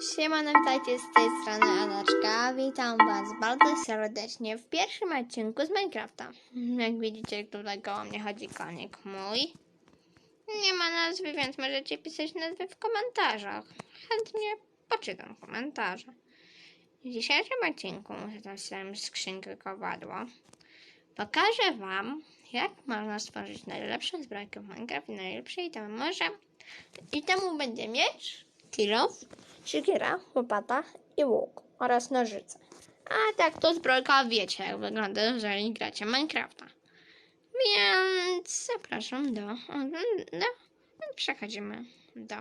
Siemano, witajcie z tej strony Anaczka. Witam Was bardzo serdecznie w pierwszym odcinku z Minecrafta. Jak widzicie, tutaj koło mnie chodzi konik mój. Nie ma nazwy, więc możecie pisać nazwy w komentarzach. Chętnie poczytam komentarze. W dzisiejszym odcinku zatem skrzynkę kowadło. Pokażę Wam, jak można stworzyć najlepszą zbrojkę w Minecraft i najlepsze itemy. Może i temu będzie miecz, kilof, siekiera, łopata i łuk oraz nożyce. A tak to zbrojka wiecie jak wygląda, jeżeli gracie Minecrafta. Więc zapraszam do, do przechodzimy do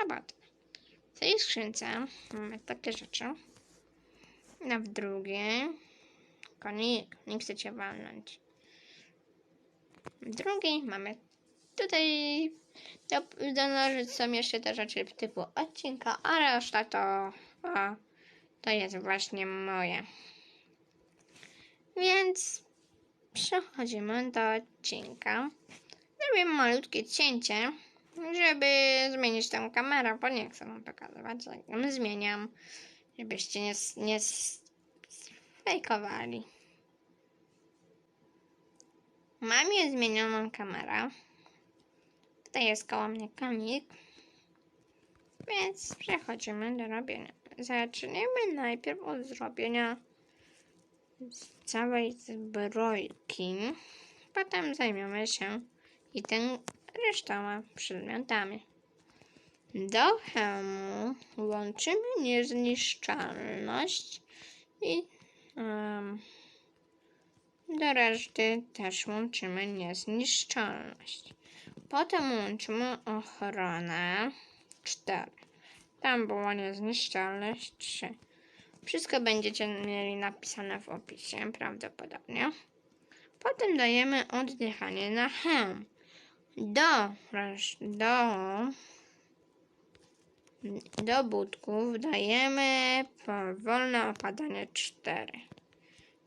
roboty. W tej skrzynce mamy takie rzeczy. A w drugiej konik, nie chcecie walnąć. W drugiej mamy tutaj do, do nożyc są jeszcze te rzeczy typu odcinka, a reszta to, o, to jest właśnie moje. Więc przechodzimy do odcinka. Zrobimy malutkie cięcie, żeby zmienić tę kamerę, bo nie chcę wam pokazywać, jak ją zmieniam, żebyście nie, nie fejkowali. Mam je zmienioną kamerę. Tutaj jest koło mnie konik. Więc przechodzimy do robienia. Zaczniemy najpierw od zrobienia całej zbrojki. Potem zajmiemy się i tym resztoma przedmiotami. Do hełmu łączymy niezniszczalność i em, do reszty też łączymy niezniszczalność. Potem łączymy ochronę 4. Tam było niezniszczalność 3. Wszystko będziecie mieli napisane w opisie, prawdopodobnie. Potem dajemy oddychanie na hełm. Do, do, do budków dajemy powolne opadanie 4.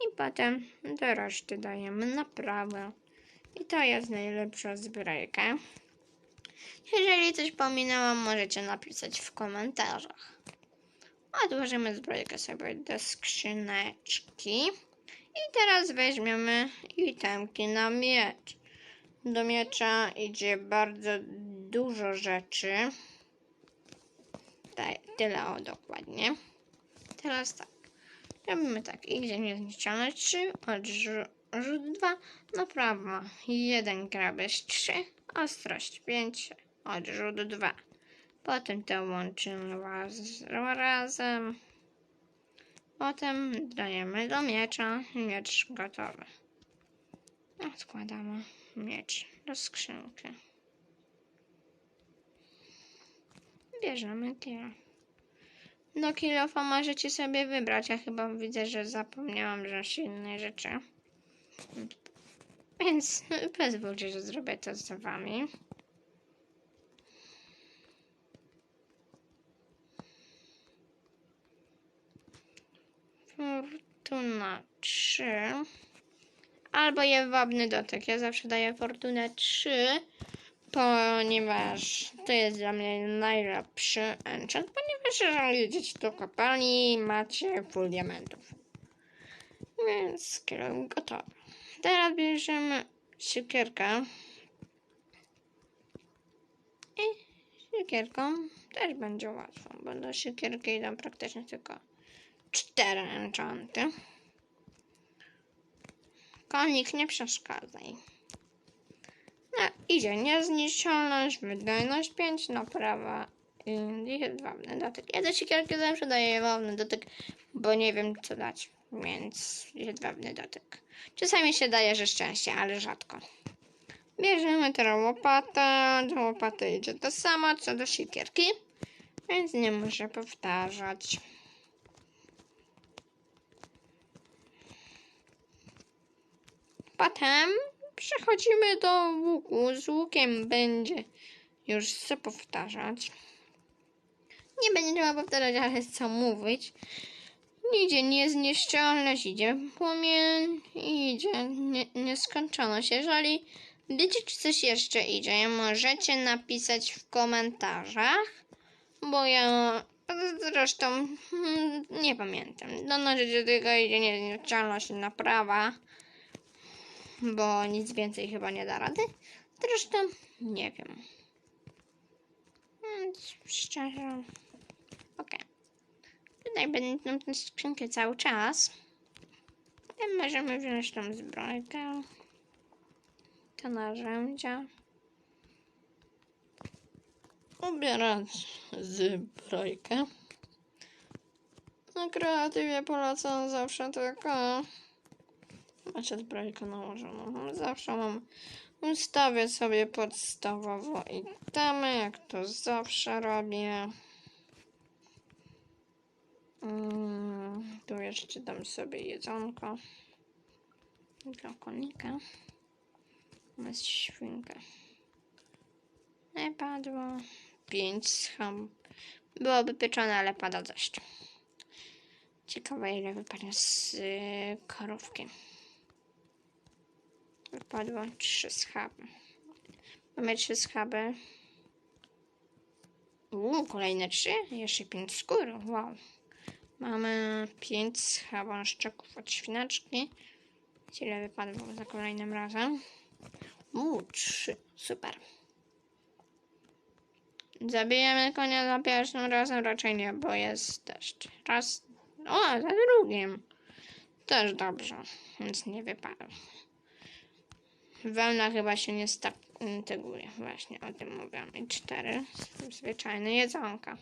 I potem do reszty dajemy naprawę. I to jest najlepsza zbrojka. Jeżeli coś pominęłam, możecie napisać w komentarzach. Odłożymy zbrojkę sobie do skrzyneczki. I teraz weźmiemy itemki na miecz. Do miecza idzie bardzo dużo rzeczy. Tyle o dokładnie. Teraz tak. Robimy tak. Idzie niezniszczalność 3, odrzut 2, naprawa 1, grabież 3, ostrość 5, odrzut 2. Potem to łączymy raz, razem. Potem dajemy do miecza. Miecz gotowy. Odkładamy miecz do skrzynki. Bierzemy tyle. Do kilofa możecie sobie wybrać. Ja chyba widzę, że zapomniałam wziąć innej rzeczy. Więc pozwólcie, że zrobię to z wami. Fortuna 3. Albo jedwabny dotyk. Ja zawsze daję fortunę 3, ponieważ to jest dla mnie najlepszy enchant, ponieważ jeżeli jedziecie do kopalni, macie full diamentów. Więc skill gotowy. Teraz bierzemy siekierkę. I siekierką też będzie łatwo, bo do siekierki idą praktycznie tylko cztery enchanty. Konik, nie przeszkadzaj. Idzie niezniszczalność, wydajność 5, naprawa i jedwabny dotyk. Ja do siekierki zawsze daję jedwabny dotyk, bo nie wiem co dać, więc jedwabny dotyk. Czasami się daje, że szczęście, ale rzadko. Bierzemy teraz łopatę, do łopaty idzie to samo co do siekierki, więc nie muszę powtarzać. Potem przechodzimy do łuku. Z łukiem będzie już co powtarzać. Nie będzie trzeba powtarzać, ale co mówić. Idzie niezniszczalność, idzie płomień, idzie nie, nieskończoność. Jeżeli wiecie, czy coś jeszcze idzie, możecie napisać w komentarzach, bo ja zresztą mm, nie pamiętam. No, no, że do tego idzie nieodciągalność i naprawa, bo nic więcej chyba nie da rady. Zresztą nie wiem. Więc szczerze, okej. Tutaj będą tę skrzynkę cały czas. Potem możemy wziąć tą zbrojkę, te narzędzia. Ubierać zbrojkę. Na kreatywie polecam zawsze tylko macie zbrojkę nałożoną. Zawsze mam ustawię sobie podstawowo i tamy, jak to zawsze robię. Mm, tu jeszcze dam sobie jedzonko dla konika. Jest świnka. Nie padło. Pięć schab. Byłoby pieczone, ale pada deszcz. Ciekawe ile wypadnie z y, korówki. Wypadło trzy schaby. Mamy trzy schaby. Uuu, kolejne trzy. Jeszcze pięć skór. Wow. Mamy pięć schabąszczaków od świnaczki. Ile wypadło za kolejnym razem? Uuu, trzy. Super. Zabijemy konia za pierwszym razem? Raczej nie, bo jest deszcz. Raz. O, za drugim. Też dobrze, więc nie wypadł. Wełna chyba się nie staguje. Właśnie o tym mówiłam. I cztery. Zwyczajne jedzonka.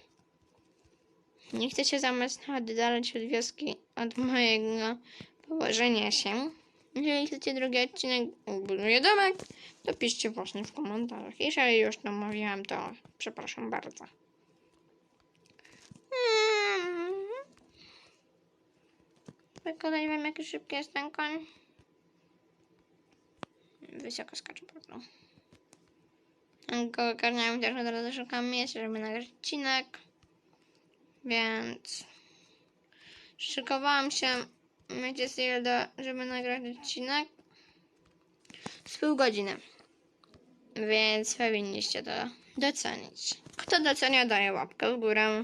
Nie chcę się zamiast oddalać od wioski od mojego położenia się. Jeżeli chcecie drugi odcinek buduję domek, to piszcie właśnie w komentarzach. Jeżeli już to mówiłam, to przepraszam bardzo. Mm. Wykonaj wam jaki szybki jest ten koń. Wysoko skacze bardzo. Go ogarniałem też od razu szukam miejsca, żeby nagrać odcinek. Więc szykowałam się, wiecie ile do, żeby nagrać odcinek? Z pół godziny. Więc powinniście to docenić. Kto docenia, daje łapkę w górę.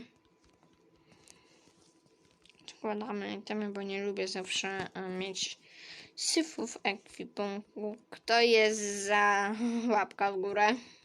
Składamy itemy, bo nie lubię zawsze e, mieć syfów ekwipunku. Kto jest za łapka w górę?